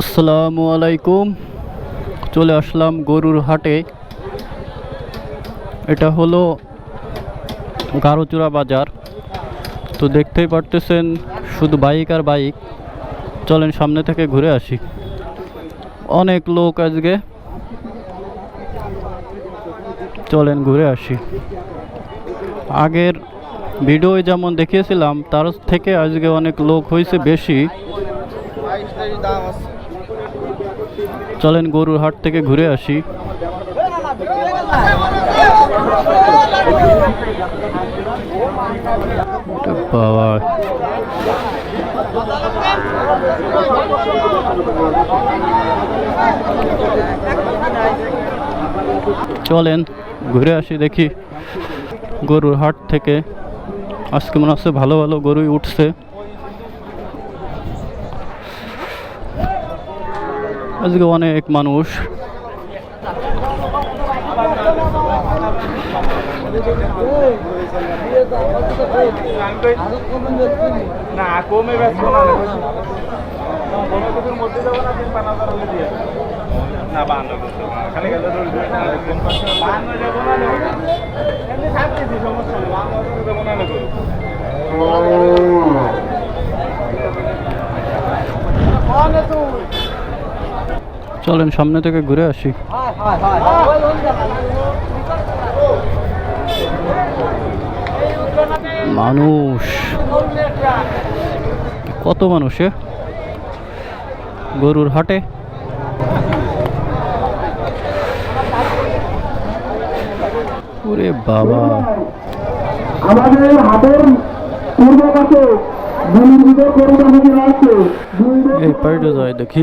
আসসালামু আলাইকুম। চলে আসলাম গরুর হাটে। এটা হলো গারোচূড়া বাজার। তো দেখতেই পারতেছেন, শুধু বাইক আর বাইক। চলেন সামনে থেকে ঘুরে আসি। অনেক লোক আজকে। চলেন ঘুরে আসি। আগের ভিডিও যেমন দেখিয়েছিলাম, তার থেকে আজকে অনেক লোক হয়েছে বেশি। চলেন গরুর হাট থেকে ঘুরে আসি। বাবা। চলেন ঘুরে আসি দেখি। গরুর হাট থেকে। আজকে মনে হচ্ছে ভালো ভালো গরুই উঠছে। আজকে অনেক মানুষ। না কমে ব্যস্ত না সমস্যা নেই বান্ন করতে যাব না নেব চলেন সামনে থেকে ঘুরে আসি। মানুষ। কত মানুষে গরুর হাটে। ওরে বাবা। আমাদের হাতের পূর্ব পাশে এই পাইটে যায় দেখি।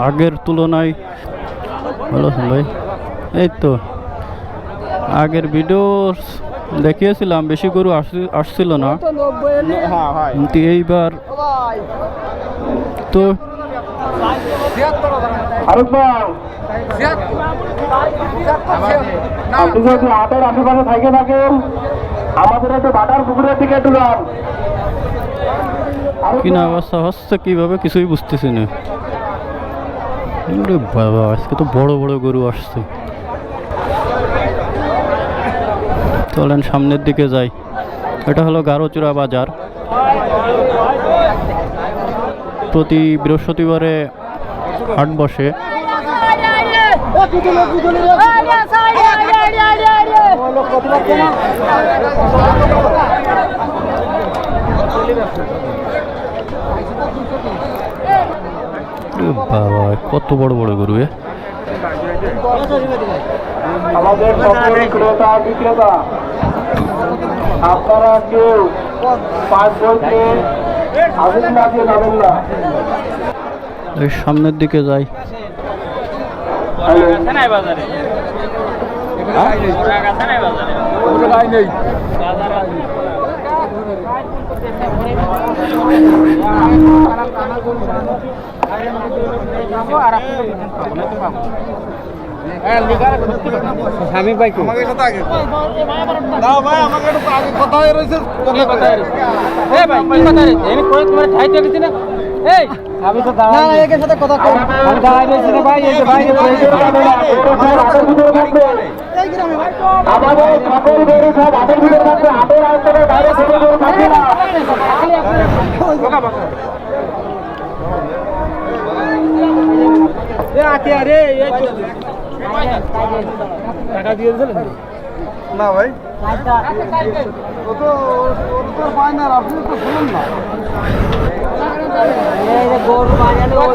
আগের তুলনায় ভালো ভাই। এই তো আগের ভিডিও দেখিয়েছিলাম বেশি গরু আসি- আসছিল না। কিন্তু এইবার তো আপনি যদি হাটের আশেপাশে থাকে থাকেন আমাদের একটু বাটার পুকুরের দিকে একটু যান। কিনা অবস্থা হচ্ছে কীভাবে কিছুই বুঝতেছি না। বাবা, আজকে তো বড় বড় গরু আসছে। চলেন সামনের দিকে যাই। এটা হলো গারোচূড়া বাজার। প্রতি বৃহস্পতিবারে হাট বসে। বাবা কত বড় বড় গরু এ? আমাদের সকল ক্রেতা বিক্রেতা আপনারা কেউ পাঁচ বইতে আগুন লাগিয়ে যাবেন না। এই সামনের দিকে যাই। বাজারে আমি ভাই আমাকে কথা আগে দাও ভাই আমাকে একটু আগে কথা হয়ে রয়েছে কথা হয়ে রয়েছে এ ভাই কি কথা রে আমি কই তোমার ঠাই দিছি না এই আমি তো দাঁড়াই না একের সাথে কথা কই আমি দাঁড়াই রইছি না ভাই এই যে ভাই আমাদের সকল গরু সব হাটের ভিতরে থাকবে হাটের আওতারে বাইরে ছোট গরু থাকবে না টাকা দিয়ে দিলেন না ভাই। ও তো ও তো ফাইনাল আপনি তো শুনুন না। এই যে গরু বাজারে ওই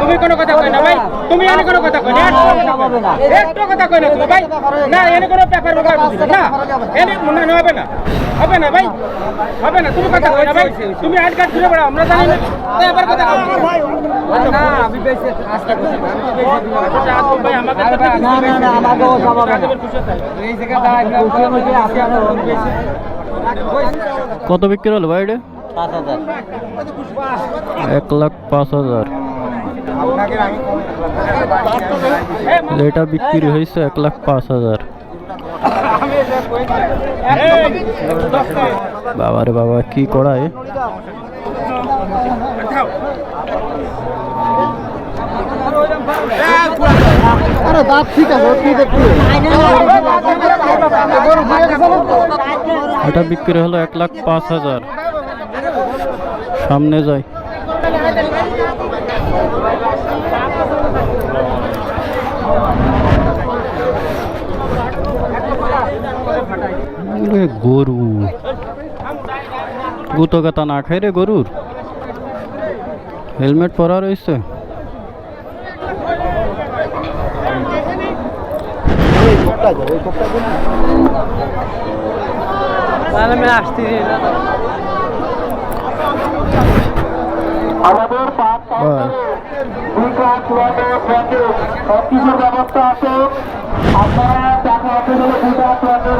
তুমি কোনো কথা কই না ভাই? তুমি এনে কোনো কথা কই না? একটা কথা কই না তুমি ভাই। না এনে কোনো পেপার ব্যাপার না। এনে মনে না হবে না। হবে না ভাই। হবে না তুমি কথা কই না ভাই। তুমি আইড কার্ড ঘুরে বেড়াও আমরা জানি না। তো এবার কথা কই না আমি বেশি আজকে আচ্ছা ভাই আমাকে না না না আমাকে ও সব হবে না। এই জায়গা দাঁড়া খুশি আপনি বেশি কত বিক্রি হলো ভাই এটা? এক লাখ পাঁচ হাজার এটা বিক্রি হয়েছে এক লাখ পাঁচ হাজার বাবারে বাবা কি করায় এটা বিক্রি হলো এক লাখ পাঁচ হাজার সামনে যাই। গরু। গুতো গাতা না খাই রে গরুর। হেলমেট পরা রয়েছে আমাদের পাঁচ ব্যবস্থা আছে। আপনারা টাকা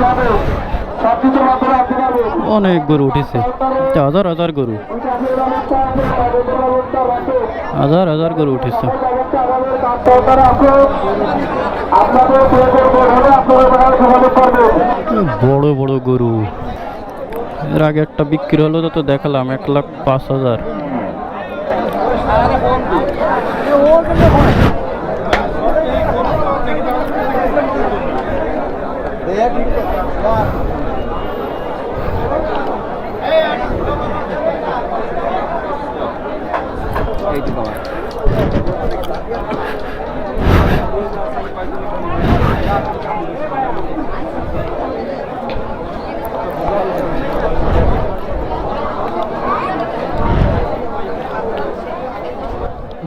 যাবে মাধ্যমে অনেক গরু উঠেছে। হাজার হাজার গরু। হাজার হাজার গরু উঠেছে। বড় বড় গরু। এর আগে একটা বিক্রি হলো তো তো দেখালাম এক লাখ পাঁচ হাজার।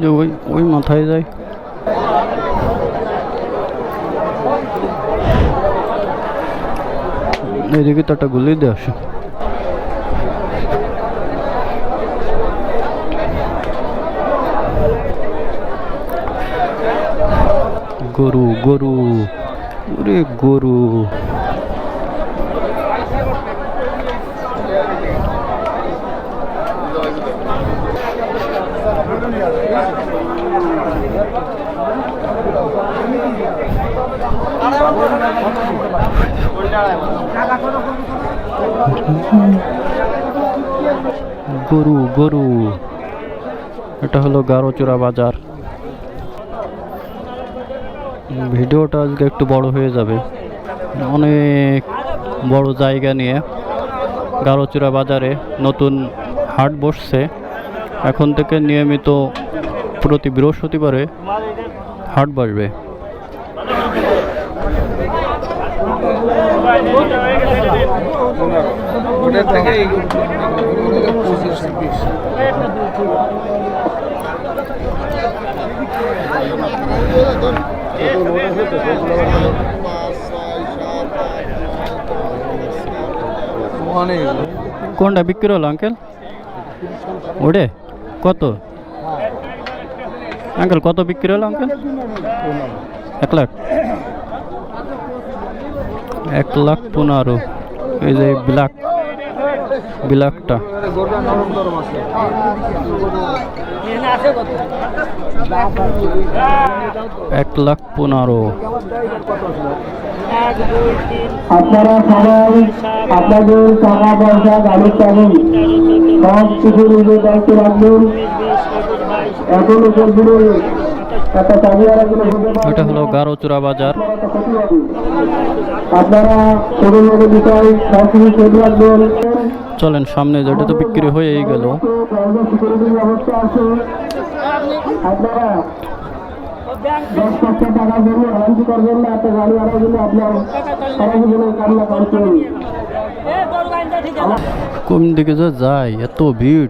যে ওই ওই মাথায় যায়। এদিকে তো একটা গুলি দিয়ে আসে। গরু গরু, ওরে গরু। গরু গরু। এটা হলো গারোচূড়া বাজার। ভিডিওটা আজকে একটু বড় হয়ে যাবে। অনেক বড় জায়গা নিয়ে গারোচূড়া বাজারে নতুন হাট বসছে। এখন থেকে নিয়মিত প্রতি বৃহস্পতিবারে হাট বসবে। কোনটা বিক্রি হলো আঙ্কেল ওডে কত? আঙ্কেল, কত বিক্রি হলো আঙ্কেল? এক লাখ। এক লাখ পনেরো। এই যে ব্ল্যাক, ব্ল্যাকটা। এক লাখ পনেরো। আপনারা সবাই আপনাদের টাকা পয়সা গাড়ির চাবেন সব কিছু নিজের দায়িত্ব রাখবেন এখনও সবগুলো একটা চাবিয়ারা গুলো হতে পারে এটা হলো গারোচুরা বাজার। আপনারা ছোট ছোট বিষয় রাখবেন। চলেন সামনে যেটা তো বিক্রি হয়েই গেল। কোন দিকে যে যায় এত ভিড়।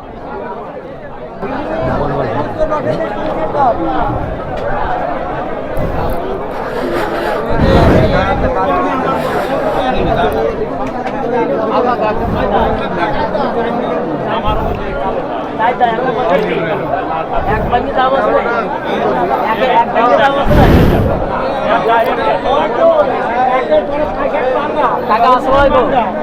টাকা আসলে আমাদের তাদের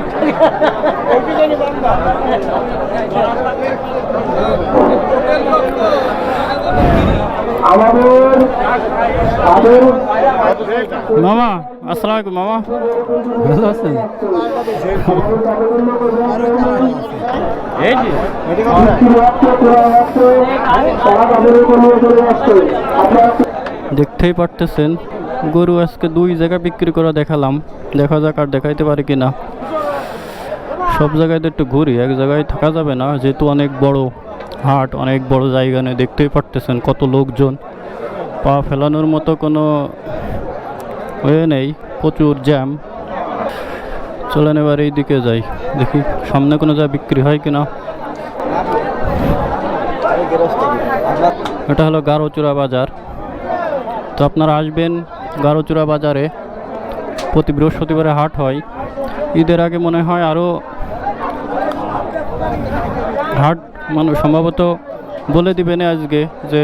মামা আসসালামু আলাইকুম মামা। ভালো আছেন? দেখতেই পারতেছেন গরু আজকে দুই জায়গা বিক্রি করা দেখালাম। দেখা যাক আর দেখাইতে পারি কি না সব জায়গায় তো একটু ঘুরি এক জায়গায় থাকা যাবে না যেহেতু অনেক বড়। হাট অনেক বড় জায়গা নেই দেখতেই পারতেছেন কত লোকজন। পা ফেলানোর মতো কোনো হয়ে নেই, প্রচুর জ্যাম। চলেন এবার এই দিকে যাই, দেখি সামনে কোনো জায়গায় বিক্রি হয় কিনা। এটা হলো গারোচূড়া বাজার। তো আপনারা আসবেন গারোচূড়া বাজারে, প্রতি বৃহস্পতিবারে হাট হয়। ঈদের আগে মনে হয় আরও হাট মানে সম্ভবত বলে দিবেন আজকে যে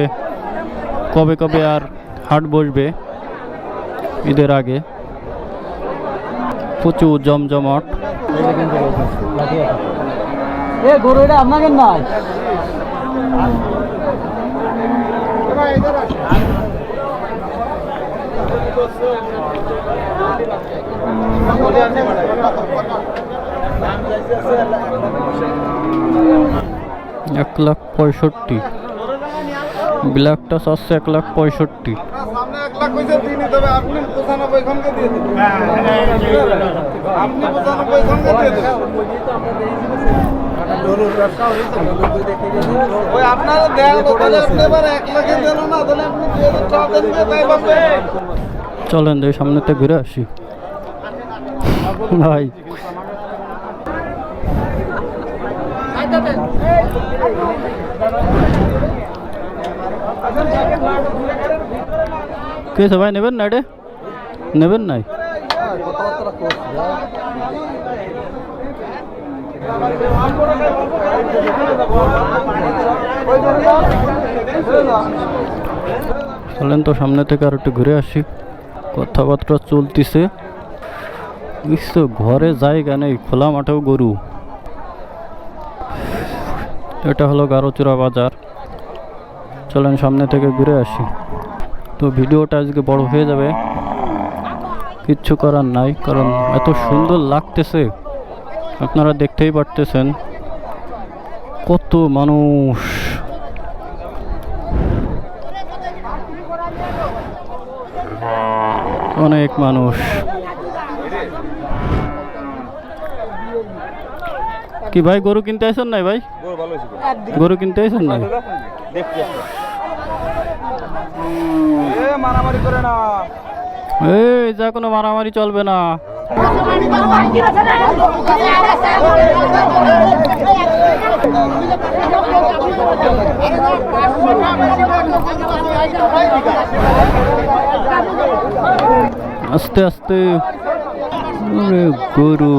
কবে কবে আর হাট বসবে ঈদের আগে। প্রচুর জমজমাট। এ গরু এটা আপনাকে নয় এক লাখ পঁয়ষট্টি। ব্ল্যাকটা আসছে এক লাখ পঁয়ষট্টি। দুই চলেন যাই সামনেতে ঘুরে আসি। ভাই কে সবাই নেবেন না এটা? নেবেন নাই? চলেন তো সামনে থেকে আর একটু ঘুরে আসি। কথাবার্তা চলতিছে। ঘরে জায়গা নেই, খোলা মাঠেও গরু। এটা হলো গারোচূড়া বাজার। চলেন সামনে থেকে ঘুরে আসি। তো ভিডিওটা আজকে বড় হয়ে যাবে। কিচ্ছু করার নাই, কারণ এত সুন্দর লাগতেছে। আপনারা দেখতেই পারতেছেন কত মানুষ। অনেক মানুষ। কি ভাই, গরু কিনতে আসেন নাই ভাই? গরু কিনতে এ মারামারি করে না। এই যা কোনো মারামারি চলবে না। আস্তে আস্তে। গরু।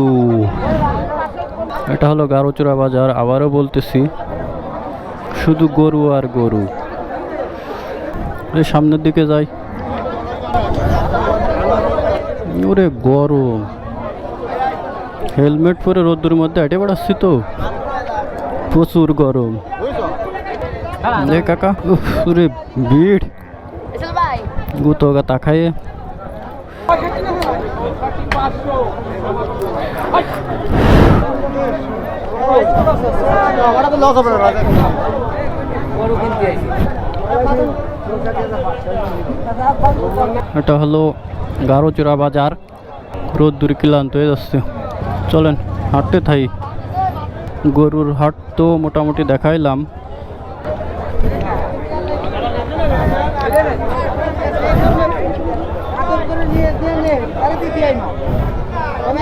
এটা হলো গারোচূড়া বাজার, আবারও বলতেছি, শুধু গরু আর গরু। সামনের দিকে যাই। ওরে গরম হেলমেট পরে রোদ্দুর মধ্যে হেঁটে বেড়াচ্ছি তো। প্রচুর গরম। দে কাকা ওরে ভিড়। গুতো গা তাকায়ে এটা হলো গারোচূড়া বাজার। রোদ্দুর ক্লান্ত হয়ে যাচ্ছে। চলেন, হাঁটতে থাই। গরুর হাট তো মোটামুটি দেখাইলাম। আমি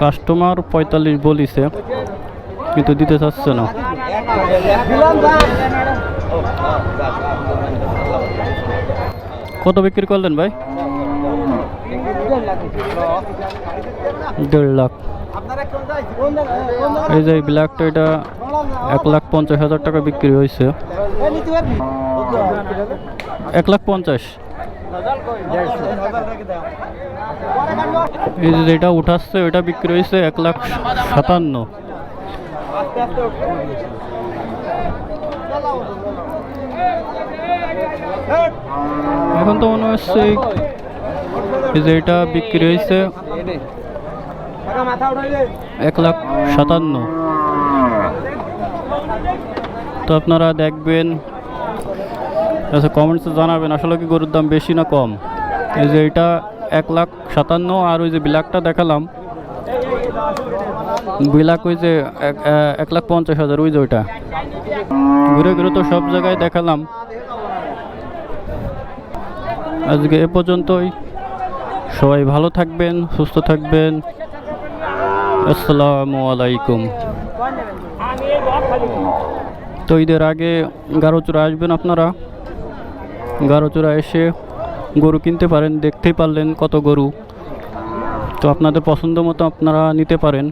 কাস্টমার পঁয়তাল্লিশ বলিছে, কিন্তু দিতে চাচ্ছে না। কত বিক্রি করলেন ভাই? দেড় লাখ। এই যে ব্ল্যাকটা এটা এক লাখ পঞ্চাশ হাজার টাকা বিক্রি হয়েছে। এক লাখ পঞ্চাশ? এই যে যেটা উঠাচ্ছে ওটা বিক্রি হয়েছে এক লাখ সাতান্ন। এখন তো মনে হচ্ছে এই- এই যে এটা বিক্রি হয়েছে এক লাখ সাতান্ন। তো আপনারা দেখবেন আচ্ছা কমেন্টসে জানাবেন, আসলে কি গরুর দাম বেশি না কম? এই যে এটা এক লাখ সাতান্ন, আর ওই যে ব্ল্যাকটা দেখালাম। ব্ল্যাক ওই যে এক- লাখ পঞ্চাশ হাজার, ওই যে ওইটা। ঘুরে ঘুরে তো সব জায়গায় দেখালাম। আজকে এ পর্যন্তই। সবাই ভালো থাকবেন, সুস্থ থাকবেন। আসসালামু আলাইকুম। তো ঈদের আগে গারোচূড়া আসবেন আপনারা? গারোচূড়া এসে গরু কিনতে পারেন, দেখতেই পারলেন কত গরু। তো আপনাদের পছন্দ মতো আপনারা নিতে পারেন।